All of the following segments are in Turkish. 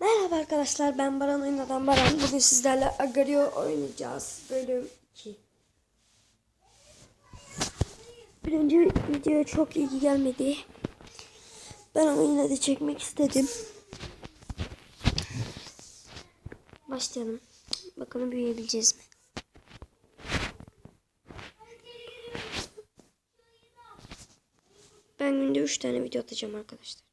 Merhaba arkadaşlar ben Baran Oynadan Baran. Bugün sizlerle Agario oynayacağız. Bölüm 2. Bir önce videoya çok ilgi gelmedi. Ben ama yine de çekmek istedim. Başlayalım. Bakalım büyüyebileceğiz mi? Ben günde 3 tane video atacağım arkadaşlar.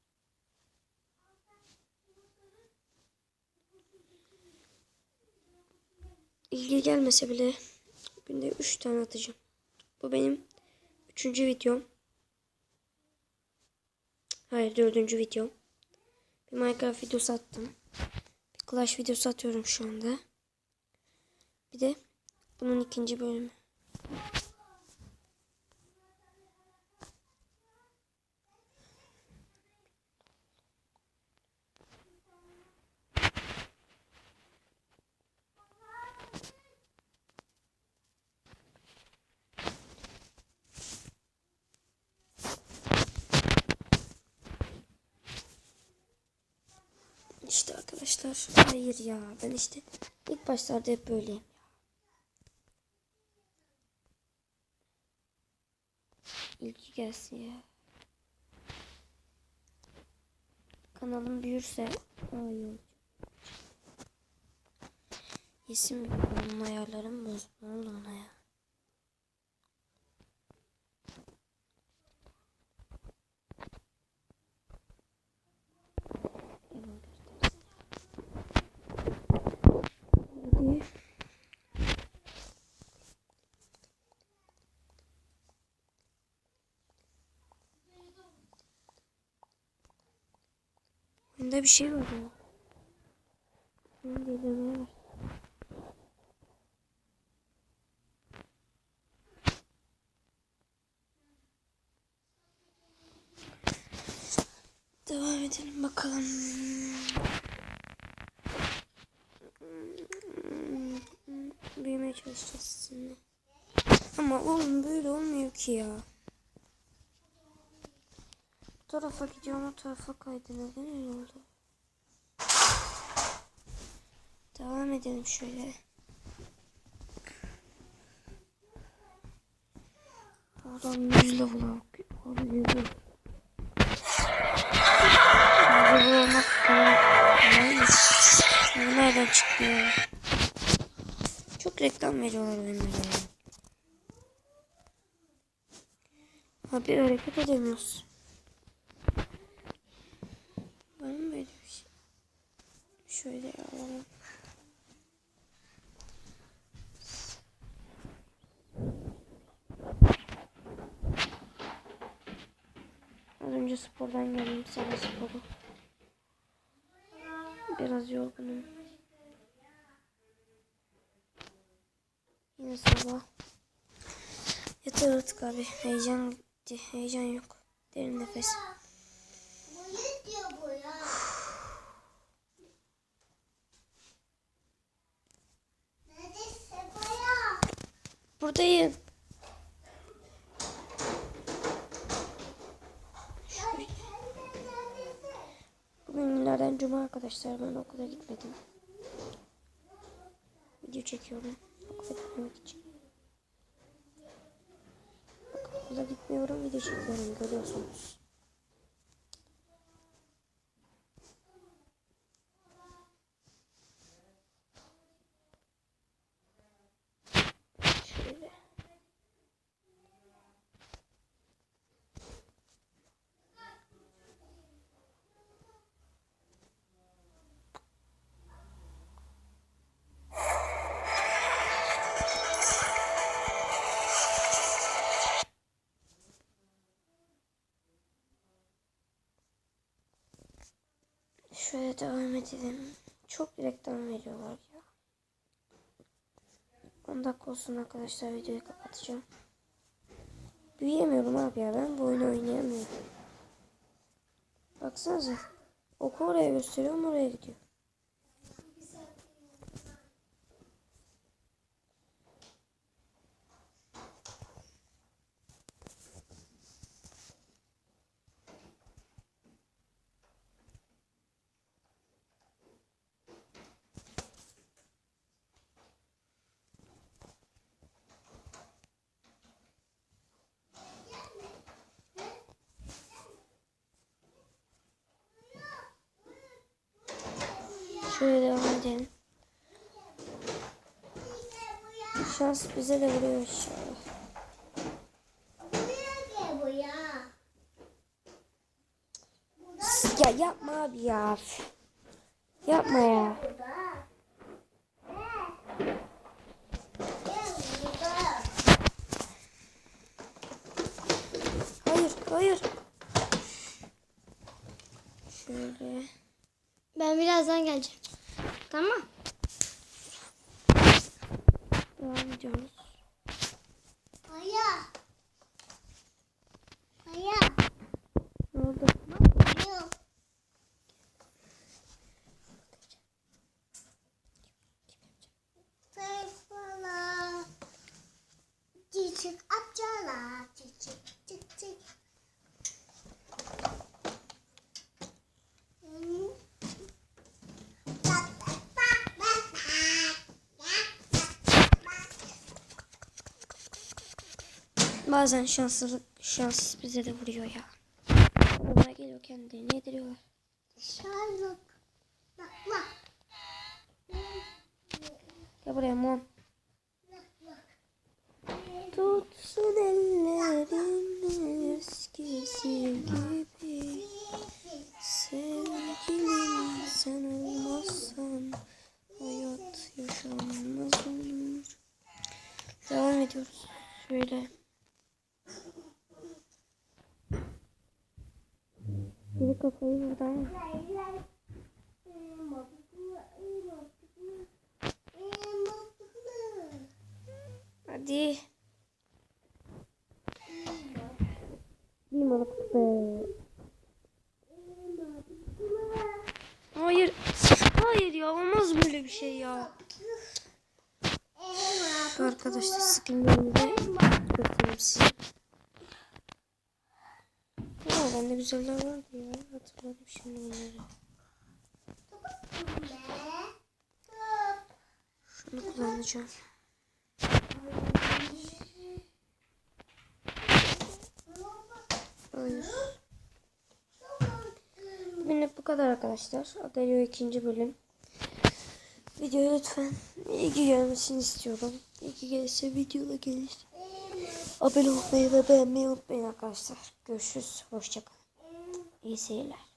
İlgi gelmese bile günde 3 tane atacağım. Bu benim 3. videom. Hayır 4. videom. Bir Minecraft videosu attım. Bir Clash videosu atıyorum şu anda. Bir de bunun ikinci bölümü. İşte arkadaşlar. Hayır ya. Ben işte ilk başlarda hep böyleyim. İlgi gelsin ya. Kanalım büyürse iyi olacak. İsim onun ayarlarım. Ne oldu ona ya? Hadi. Bunda bir şey var ya. Ben de demeye var. Devam edelim bakalım. Büyümeye çalışacağız sizinle. Ama oğlum böyle olmuyor ki ya. Tarafa gidiyorum o tarafa kaydı. Neden öyle oldu? Devam edelim şöyle. Oradan 100 level alabiliyorum. Nereden çıktı ya? Çok reklam veriyorlar oyunlara ya. Abi hareket edemiyoruz. Var mı böyle bir şey? Şöyle alalım. Az önce spordan geldim sabah sporu. Biraz yorgunum. Yine sabah. Yeter artık abi. Heyecan gitti. Heyecan yok. Derin nefes. Ne diyor bu ya? Neredesin baya? Buradayım. Bugün günlerden cuma arkadaşlar. Ben okula gitmedim. Video çekiyorum. Okula gitmemek için. Bak, okula gitmiyorum. Video çekiyorum. Görüyorsunuz. Şöyle devam edelim. Çok reklam veriyorlar ya. 10 dakika olsun arkadaşlar videoyu kapatacağım. Büyüyemiyorum abi ya ben bu oyunu oynayamıyorum. Baksanıza. Oku oraya gösteriyorum oraya gidiyor. Şöyle devam edelim. Şans bize de vuruyor inşallah. Ya yapma abi ya. Yapma ya. Hayır, hayır. Şöyle. Ben birazdan geleceğim. Tamam. Devam ediyoruz. Aya. Aya. Ne oldu? Yok. Sayfala. Çiçek atcala. Çiçek çiçek. Hmm. Bak, bak, bak, bak, bak. Bak, bak, bak. Bazen şanssızlık, şans bize de vuruyor ya. Adamlar geliyor kendilerini yediriyorlar. Sherlock. Bak bak. Gel buraya mom. Tutsun ellerin eskisi gibi. Sevgilim sen olmazsan hayat yaşanmaz olur. Devam ediyoruz. Şöyle. Ee, mutlu. Hadi. Limonuk be. Hayır. Hayır ya olmaz böyle bir şey ya. Şu arkadaşlar skinlerimizi göstereyim size. Ya bende güzeller vardı ya. Hatırladım şimdi bunları. Şunu kullanacağım. Hayır. Bugünlük bu kadar arkadaşlar. Geliyor ikinci bölüm. Videoya lütfen ilgi gelmesini istiyorum. İlgi gelirse videoda gelir. Abone olmayı ve beğenmeyi unutmayın arkadaşlar. Görüşürüz. Hoşçakalın. İyi seyirler.